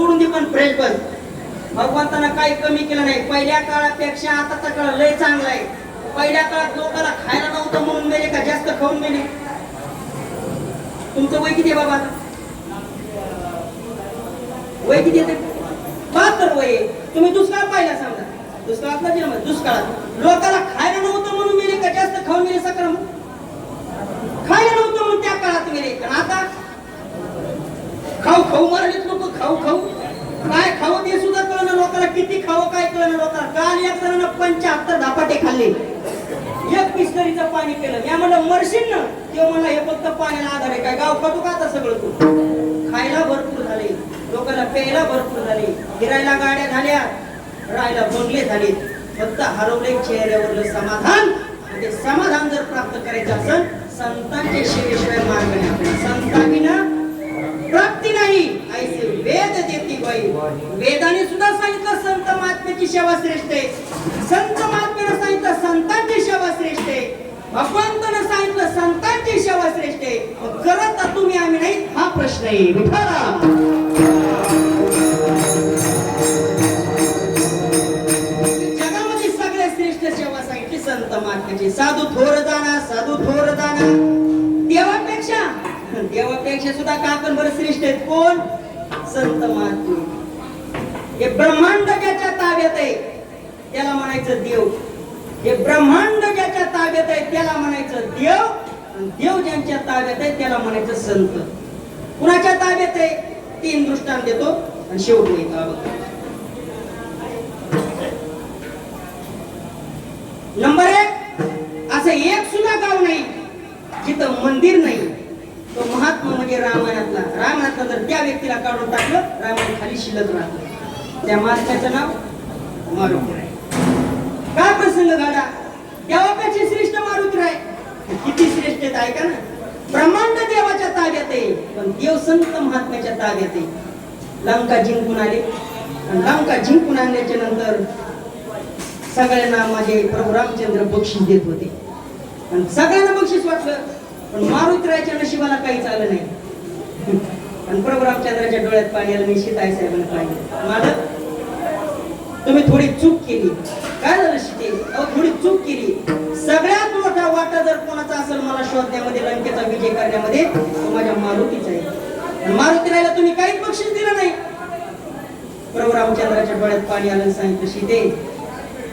सोडून दे पण फ्रेश पण भगवंतानं काही कमी केलं नाही. पहिल्या काळापेक्षा आताचा काळ लय चांगला आहे. पहिल्या काळात लोकांना खायला नव्हतं म्हणून मेले का जास्त खाऊन मेले? तुमचं वय किती आहे बाबा? वय किती येते बहात्तर वय तुम्ही दुष्काळ पाहिला समजा दुष्काळातला जन्म दुष्काळात लोकांना खायला नव्हतं म्हणून मेले का जास्त खाऊन मेले सक्रम खायला नव्हतं म्हणून त्या काळात मेले. पण आता खाऊ खाऊ मरलेत लोक खाऊ खाऊ. काय खाऊ ते सुद्धा कळलं लोकांना. किती खाऊ काय कळलं लोकांना. काल एक जणांना पंच्याहत्तर धापाटे खाल्ले. एक पिस्तरीचं पाणी केलं या म्हणलं मरशील ना. ते म्हणलं हे फक्त पाण्याला आधार आहे. काय गाव खातो का आता सगळं तू? खायला भरपूर झाले. लोकांना प्यायला भरपूर झाले. फिरायला गाड्या झाल्या. राहायला बंगले झाले. फक्त हरवले चेहऱ्यावरलं समाधान. आणि ते समाधान जर प्राप्त करायचं असेल संतांच्या सेवेशिवाय मार्ग नाही आपल्याला संतांना नाही ऐसे वेद देती बाई. वेदाने सुद्धा सांगितलं संत महात्म्याची सेवा श्रेष्ठ आहे. संत महात्म्यानं सांगितलं संतांची सेवा श्रेष्ठ आहे. भगवंतानं सांगितलं संतांची सेवा श्रेष्ठ आहे. करत तुम्ही आम्ही नाही? हा प्रश्न आहे. विठ्ठला. जगामध्ये सगळ्यात श्रेष्ठ सेवा सांगितली संत महात्म्याची. साधू थोर जाणा साधू थोर जाणा देवापेक्षा देवापेक्षा सुद्धा का आपण बरं श्रेष्ठ आहेत? कोण? संत महात्मा. हे ब्रह्मांड ज्याच्या ताब्यात आहे. त्याला म्हणायचं देव. हे ब्रह्मांड ज्याच्या ताब्यात आहे त्याला म्हणायचं देव. आणि देव ज्यांच्या ताब्यात आहे त्याला म्हणायचं संत. कुणाच्या ताब्यात आहे? तीन दृष्टांत देतो. आणि शेवटी येतो शिल्लक राहतो. त्या महात्म्याचं नाव मारुतीराय काय प्रसंग घडा देवापेक्षा श्रेष्ठ मारुतीराय किती श्रेष्ठ आहेत ऐका ना. ब्रह्मांड देवाच्या ताब्यात आहे पण देव संत महात्म्याच्या ताब्यात आहे. लंका जिंकून आले. आणि लंका जिंकून आणल्याच्या नंतर सगळ्यांना माझे प्रभू रामचंद्र बक्षीस देत होते. आणि सगळ्यांना बक्षीस वाटलं पण मारुतीरायच्या नशिबाला काहीच आलं नाही. आणि रामचंद्राच्या डोळ्यात पाणी आलं मी आहे साहेबांना पाणी मालक तुम्ही थोडी चूक केली. काय झालं शिते अहो थोडी चूक केली. सगळ्यात मोठा वाटा जर कोणाचा असेल मला शोधण्यामध्ये लंकेचा विजय करण्यामध्ये तो माझ्या मारुतीचा आहे. मारुती राहिला तुम्ही काहीच बक्षीस दिलं नाही. प्रभू रामचंद्राच्या डोळ्यात पाणी आलं सांगितलं शिते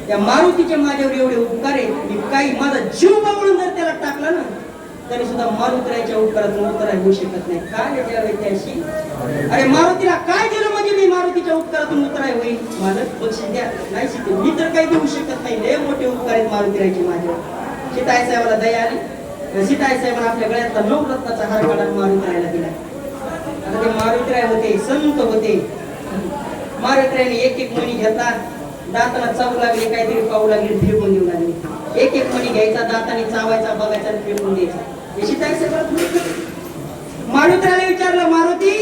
त्या मारुतीचे माझ्यावर एवढे उपकार आहेत. मी काही माझा जीव बावळून जर त्याला टाकला ना तरी सुद्धा मारुतीरायच्या उपकारातून उत्तर होऊ शकत नाही. काय द्यावे त्याशी अरे मारुतीला काय दिलं म्हणजे मी मारुतीच्या उपकारातून उतराय होईल? मालक बक्षीस द्या. नाही शिकते. मी तर काही देऊ शकत नाही. लय मोठे उपकार आहेत मारुतीरायचे माझ्यावर सीताई साहेबाला दया आली. सीताई साहेबांना आपल्या गळ्यातला नऊ रत्नाचा हार काढून मारुतीरायला दिला. आता ते मारुतीराय होते संत होते. मारुतीरायने एक एक मणी घेतला दाताला चावू लागले काहीतरी पाहू लागले फिरवून देऊ लागले. एक एक मणी घ्यायचा दाताने चावायचा बघायचा आणि फिरवून द्यायचा. मारुतीला विचारलं मारुती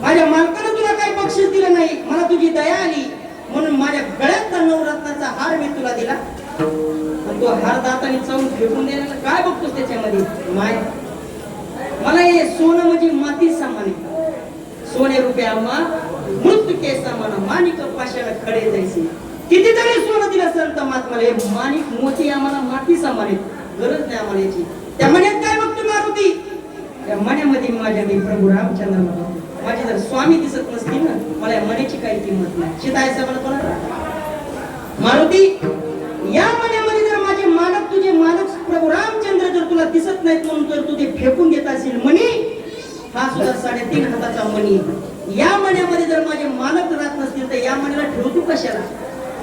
माझ्या मालकानं तुला काही बक्षीस दिलं नाही मला तुझी दया आली म्हणून माझ्या गळ्यातला नवरत्नाचा हार मी तुला दिला. पण तो हार दाताने चावून फेकून द्यायला काय बघतोस त्याच्यामध्ये? माय. मला हे सोनं म्हणजे माती सामान सोने रुपये आम्हा मृत्यू के समान माणिक पाशाला खडे जायचे. कितीतरी सोनं दिलं संत महात्माला हे माणिक मोती आम्हाला माती सामान आहे. गरज नाही आम्हाला त्या मण्यात काय बघतो मारुती? त्या मण्यामध्ये माझ्या मी प्रभू रामचंद्र माझे जर स्वामी दिसत नसतील ना मला या मण्याची काही किंमत नाही. शिताय मला कोणा मारुती या मण्यामध्ये जर माझे मालक तुझे मालक प्रभू रामचंद्र जर तुला दिसत नाहीत म्हणून जर तू ते फेकून देत असेल मणी हा सुद्धा साडेतीन हाताचा मणी. या मण्यामध्ये जर माझे मालक राहत नसतील तर या मण्याला ठेवतो कशाला?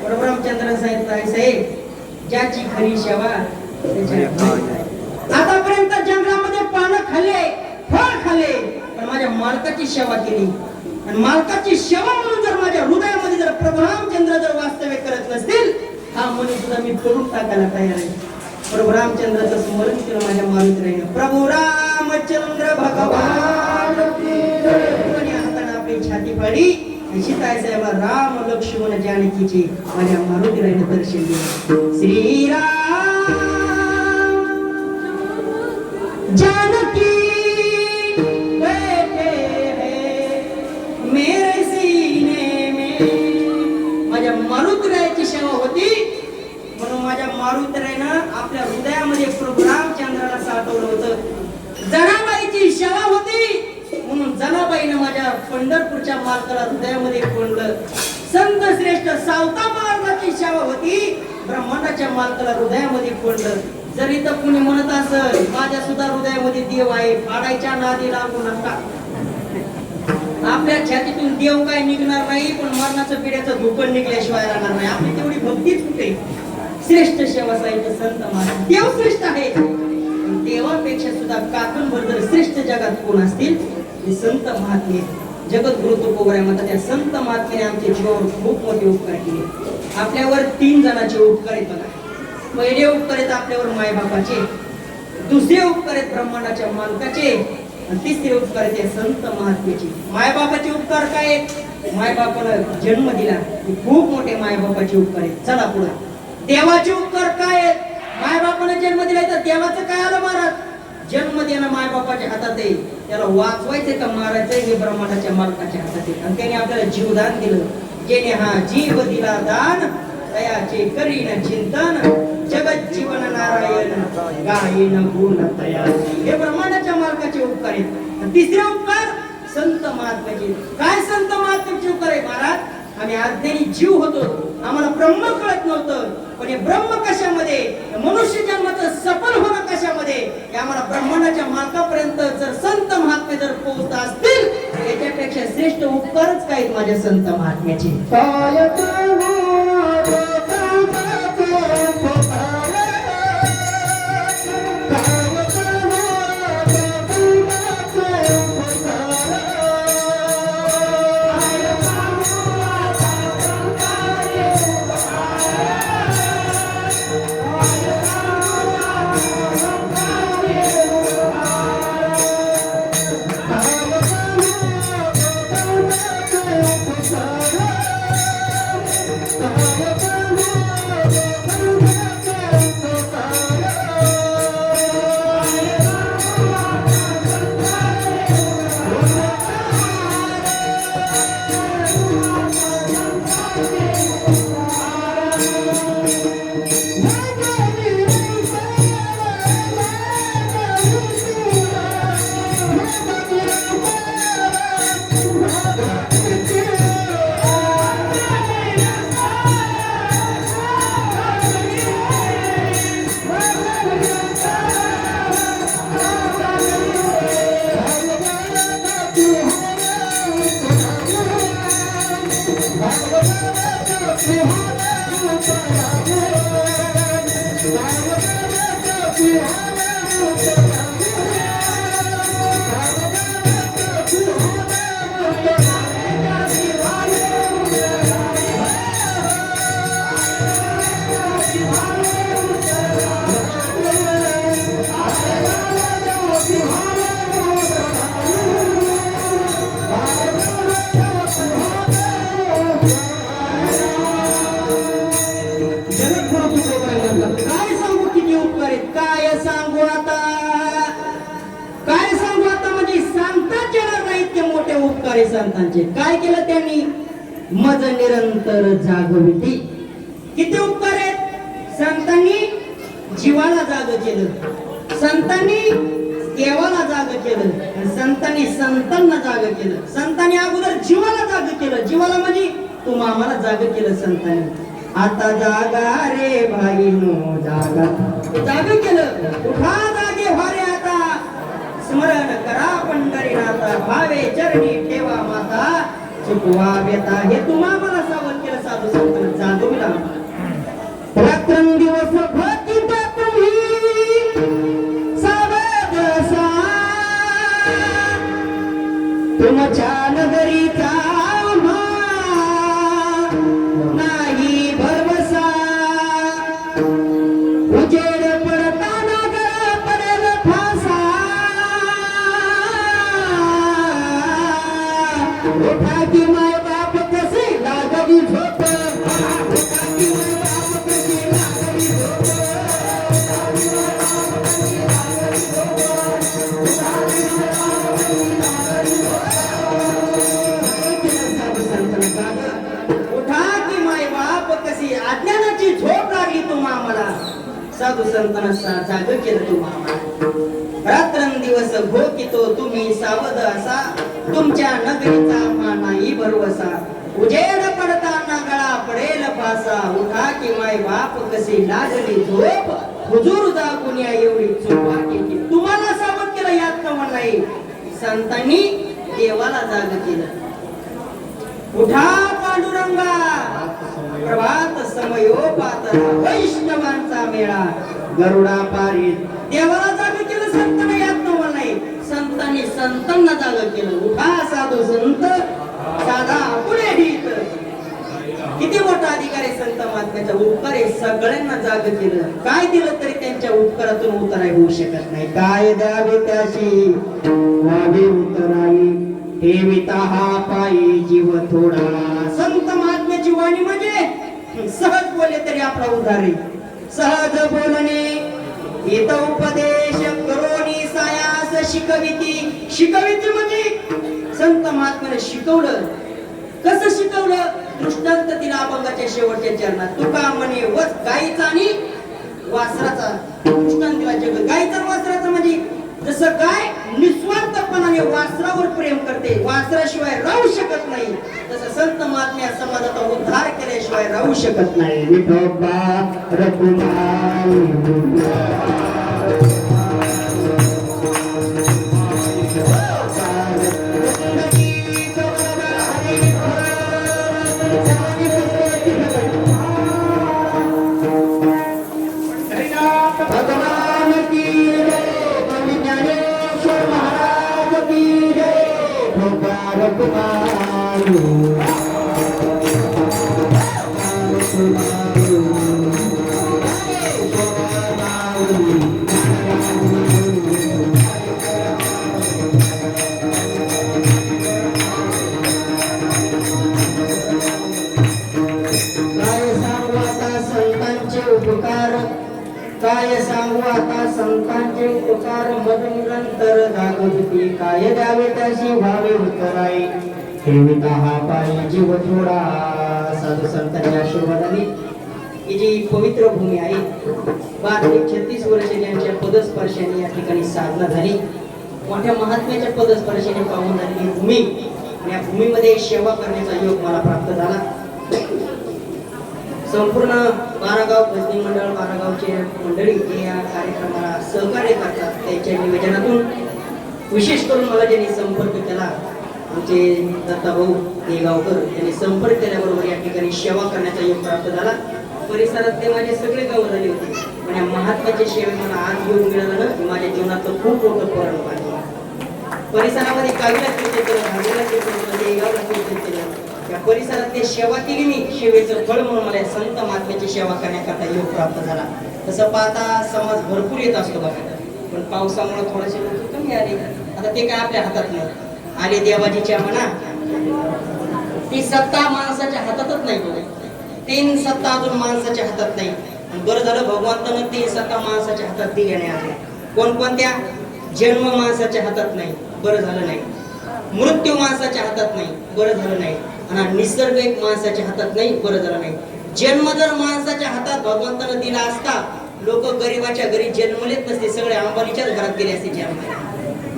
प्रभू रामचंद्र साहेब साहेब ज्याची खरी सेवा आतापर्यंत जंगलामध्ये पानं खाल्ले फळ खाल्ले पण माझ्या मालकाची सेवा केली. आणि मालकाची सेवा म्हणून जर माझ्या हृदयामध्ये जर प्रभू चंद्र जर वास्तव्य करत नसतील हा मनी सुद्धा मी करून टाकायला तयार आहे. प्रभू रामचंद्राचं स्मरण केलं माझ्या मारुतीने प्रभू रामचंद्र भगवान हाताने आपली छाती पाडी सीताय साहेब राम लक्ष्मण जानकीचे माझ्या मारुतीरायने दर्शन दिले. श्रीराम आपल्या हृदयामध्ये प्रभू रामचंद्राला होतं. जनाबाईची शवा होती म्हणून जनाबाईनं माझ्या पंढरपूरच्या मार्गाला हृदयामध्ये कोंडलं. संत सावता महाराजाची शवा होती ब्रह्मांडाच्या मार्गाला हृदयामध्ये कोंडलं. जर इथं कुणी म्हणत असल माझ्या सुद्धा हृदयामध्ये देव आहे फाडायच्या नादी लागू नका आपल्या छातीतून देव काय निघणार नाही पण मरणाचं पिढ्याचं धोकण निघल्याशिवाय राहणार नाही. आपली तेवढी भक्तीच कुठे? श्रेष्ठ सेवा साहित्य संत महाराज. देव श्रेष्ठ आहे. देवापेक्षा सुद्धा काकणभर जर श्रेष्ठ जगात कोण असतील? संत महात्मे. जगद्गुरु तुकोबराय म्हणतात त्या संत महात्म्याने आमच्या जीवावर खूप मोठे उपकार केले. आपल्यावर तीन जणांचे उपकार आहेत बघा. पहिले उपकार आहेत आपल्यावर मायबापाचे दुसरे उपकार आहेत ब्रह्मांडाच्या मालकाचे आणि तिसरे उपकार आहेत संत महात्म्याचे. मायबापाचे उपकार काय आहेत? मायबापाला जन्म दिला. खूप मोठे मायबापाचे उपकार आहेत. चला पुढे. देवाचे उपकार काय आहेत? मायबापाने जन्म दिलाय तर देवाचं काय आलं महाराज? जन्म देणं मायबापाच्या हातात आहे. त्याला वाचवायचं का मारायचंय? हे ब्रह्मांडाच्या मालकाच्या हातात आहे. आणि त्याने आपल्याला जीवदान दिलं. जेणे हा जीव दिला दान तयाचे करीन चिंतन जगत जीवन नारायण. गायन गुण तया हे ब्रह्मांडाच्या मालकाचे उपकार आहेत. तिसरा उपकार संत महात्म्याचे. काय संत महात्म्याचे उपकार आहे महाराज? आम्ही आज्ञानी जीव होतो. आम्हाला ब्रह्म कळत नव्हतं. पण हे ब्रह्म कशामध्ये? मनुष्य जन्माचं सफल होणं कशामध्ये? हे आम्हाला ब्रह्मांडाच्या मालकापर्यंत जर संत महात्मे जर पोहोचत असतील याच्यापेक्षा श्रेष्ठ उपकारच काहीत माझ्या संत महात्म्याचे? काय मोठे संतांचे. काय केलं त्यांनी? मज निरंतर जागविती किती उपकार आहेत? संतांनी जीवाला जाग केलं. संतांनी देवाला जाग केलं. संतांनी संतांना जाग केलं. संतांनी अगोदर जीवाला जाग केलं. जीवाला म्हणजे तू आम्हाला जाग केलं संतांनी. आता जागा रे भाई नो जागा. जाग केलं. उठा जागे व्हा रे स्मरण करा पंढरीनाथा भावे चरणी ठेवा माता. चुकवा बेता हे तुम्हा मला सावध केलं साधू संतांना जागविला रात्रंदिवस दिवस भर उजेड पडताना गळा पडेल पासा. उठा की माय बाप कसे लागली झोप. हुजूर जागून या एवढी चोपा केली तुम्हाला सावध केलं यात नवं नाही. संतांनी देवाला जाग केलं. उठा पांडुरंगा. प्रभात समयोपात. वैष्णवांचा मेळा. गरुडा पारी देवाला जाग केलं संतांना यात नवं नाही. संतांनी संतांना जाग केलं. उठा साधू संत. साधा पुढे किती मोठा अधिकार आहे संत महात्म्याचा? उपकार आहे सगळ्यांना जाग केलं काय दिलं तरी त्यांच्या उपकारातून उतराय होऊ शकत नाही. काय द्यावे त्याशी व्हावे उतराई. ठेविता हा पायी जीव थोडा. संत महात्म्याची वाणी म्हणजे सहज बोलले तरी आपला उद्धार आहे. सहज बोलणे हित उपदेश करोनी सायास शिकविती. शिकविती म्हणजे संत महात्म्याने शिकवलं. कसं शिकवलं? दृष्टांत तिला अभंगाच्या शेवटच्या चरणात. तुका म्हणे वस गाईचा आणि वासराचा. दृष्टांत दिला जग गाईचा वासराचा म्हणजे जसं गाय निस्वार्थपणाने वासरावर प्रेम करते वासराशिवाय राहू शकत नाही तसं संत महात्म्या समाजाचा उद्धार केल्याशिवाय राहू शकत नाही. जागृती काय द्यावे त्याशी व्हावे उत्तराई ठेविता हा पायी जीव थोडा. साधू संतांच्या आशीर्वादाने ही जी पवित्र भूमी आहे बारा ते छत्तीस वर्ष यांच्या पदस्पर्शाने या ठिकाणी साधना झाली. मोठ्या महात्म्याच्या पदस्पर्शाने पाहून झालेली भूमी. आणि या भूमीमध्ये सेवा करण्याचा योग मला प्राप्त झाला. संपूर्ण बारागाव भजनी मंडळ बारागावचे मंडळी जे या कार्यक्रमाला सहकार्य करतात. त्यांच्या निवेदनातून विशेष करून मला ज्यांनी संपर्क केला आमचे दत्ताभाऊ देगावकर यांनी संपर्क केल्याबरोबर या ठिकाणी सेवा करण्याचा योग प्राप्त झाला. परिसरात ते माझे सगळे गाव झाले होते. पण या महात्माच्या सेवे मला आज योग मिळालं ना माझ्या जीवनात खूप मोठं परण पाहिजे परिसरामध्ये कावीला कीर्तन केलं भाजीला कीर्तन केलं देगावला कीर्तन केलं. या परिसरात ते सेवा केली मी सेवेचं फळ म्हणून मला संत महात्म्याची सेवा करण्याकरता योग प्राप्त झाला. तसं पाहता समाज भरपूर येत असतो बघा. पण पावसामुळे थोडेसे लोक कमी आले. तर ते काय आपल्या हातात नाही. आले देवाजीच्या म्हणा ती सत्ता माणसाच्या हातातच नाही तीन सत्ता अजून माणसाच्या हातात नाही. बरं झालं भगवंतानं तीन सत्ता माणसाच्या हातात दिल्या नाही कोणकोणत्या? जन्म माणसाच्या हातात नाही. बरं झालं नाही. मृत्यू माणसाच्या हातात नाही. बरं झालं नाही. आणि निसर्ग एक माणसाच्या हातात नाही. बरं झालं नाही. जन्म जर माणसाच्या हातात भगवंतानं दिला असता लोक गरीबाच्या घरी जन्मलेच नसते. सगळे अंबानीच्याच घरात गेले असते जन्माला.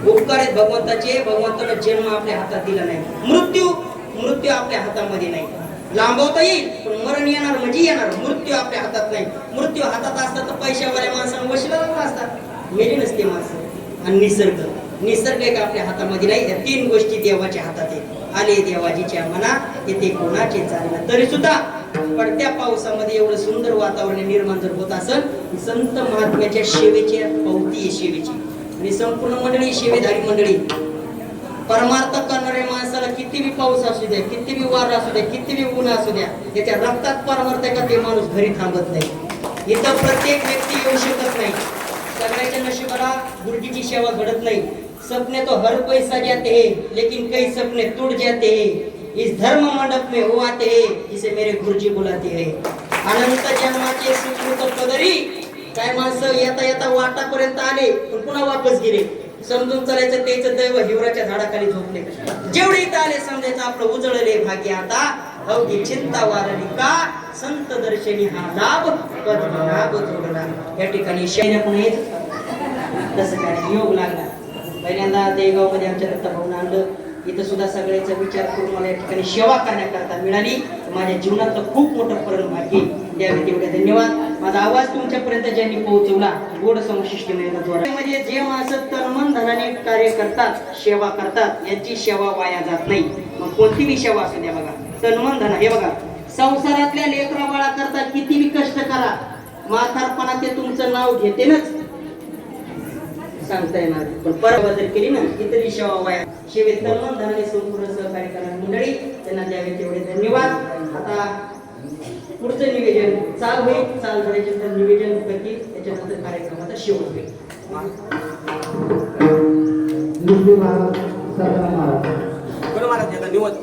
उपकार आहेत भगवंताचे भगवंतानं जन्म आपल्या हातात दिला नाही. मृत्यू मृत्यू आपल्या हातामध्ये नाही. लांबवता येईल पण मरण येणार म्हणजे येणार. मृत्यू आपल्या हातात नाही. मृत्यू हातात असतात तर पैशावाल्या माणसानं वशिला असतात. मेली नसते माणसं. आणि निसर्ग. निसर्ग एक आपल्या हातामध्ये नाही. या तीन गोष्टी देवाच्या हातात आहेत. आले देवाजीच्या मना येथे कोणाचे चाललं तरी सुद्धा. पडत्या पावसामध्ये एवढं सुंदर वातावरण निर्माण जर होत असेल संत महात्म्याच्या शेवेचे पावती आहे शेवेची आणि संपूर्ण मंडळी शिवेधारी मंडळी. परमार्थ करणाऱ्या माणसाला किती बी पाऊस असू द्या किती बी वार असू द्या किती बी ऊन असू द्या त्याच्या रक्तात परमार्थ का ते माणूस घरी थांबत नाही. इथं प्रत्येक व्यक्ती येऊ शकत नाही. सगळ्याच्या नशिबाला गुरुजीची सेवा घडत नाही. सपने तो हर पैसा जाते हैं लेकिन कई सपने टूट जाते हैं. इस धर्म मंडप में हो आते हैं जिसे मेरे गुरुजी बुलाते हैं. अनंत जन्माचे सुकृत पदरी काय माणसं येता येता वाटापर्यंत आले पण पुन्हा वापस गेले. समजून चालायचं त्याचं दैव हिवराच्या झाडाखाली झोपले. जेवढे इथं आले समजायचं आपलं उजळले भाग्य आता. अवघी चिंता वारली का? संत दर्शनी हा लाभ पद्मनाभ जोडला. या ठिकाणी शैन्य पुणे हेच तसं काय योग लागला. पहिल्यांदा देगावमध्ये आमच्या दत्ता भाऊन आणलं. इथं सुद्धा सगळ्याचा विचार करून मला या ठिकाणी सेवा करण्याकरता मिळाली. माझ्या जीवनातलं खूप मोठं परम भाग्य द्यावे तेवढे धन्यवाद. माझा आवाज तुमच्यापर्यंत ज्यांनी पोहोचवला गोड समशिष्टीद्वारा म्हणजे जे माणसं तनमन धनाने कार्य करतात सेवा करतात यांची सेवा वाया जात नाही. मग कोणती बी सेवा असू द्या बघा. तन्मन धन हे बघा. संसारातल्या लेकरा बाळा करता किती बी कष्ट करा म्हातारपणा ते तुमचं नाव घेतेनच. सांगता येणार. पण परवा जर केली ना इतरी सेवा वाया. सेवेत तन्मन धनाने संपूर्ण सहकार्य करा. मंडळी त्यांना द्यावे तेवढे धन्यवाद. आता पुढचं निवेदन चाल होईल चाल झाल्याच्यानंतर निवेदन करतील त्याच्यानंतर कार्यक्रमाचा शेवट होईल निवडी महाराज निवड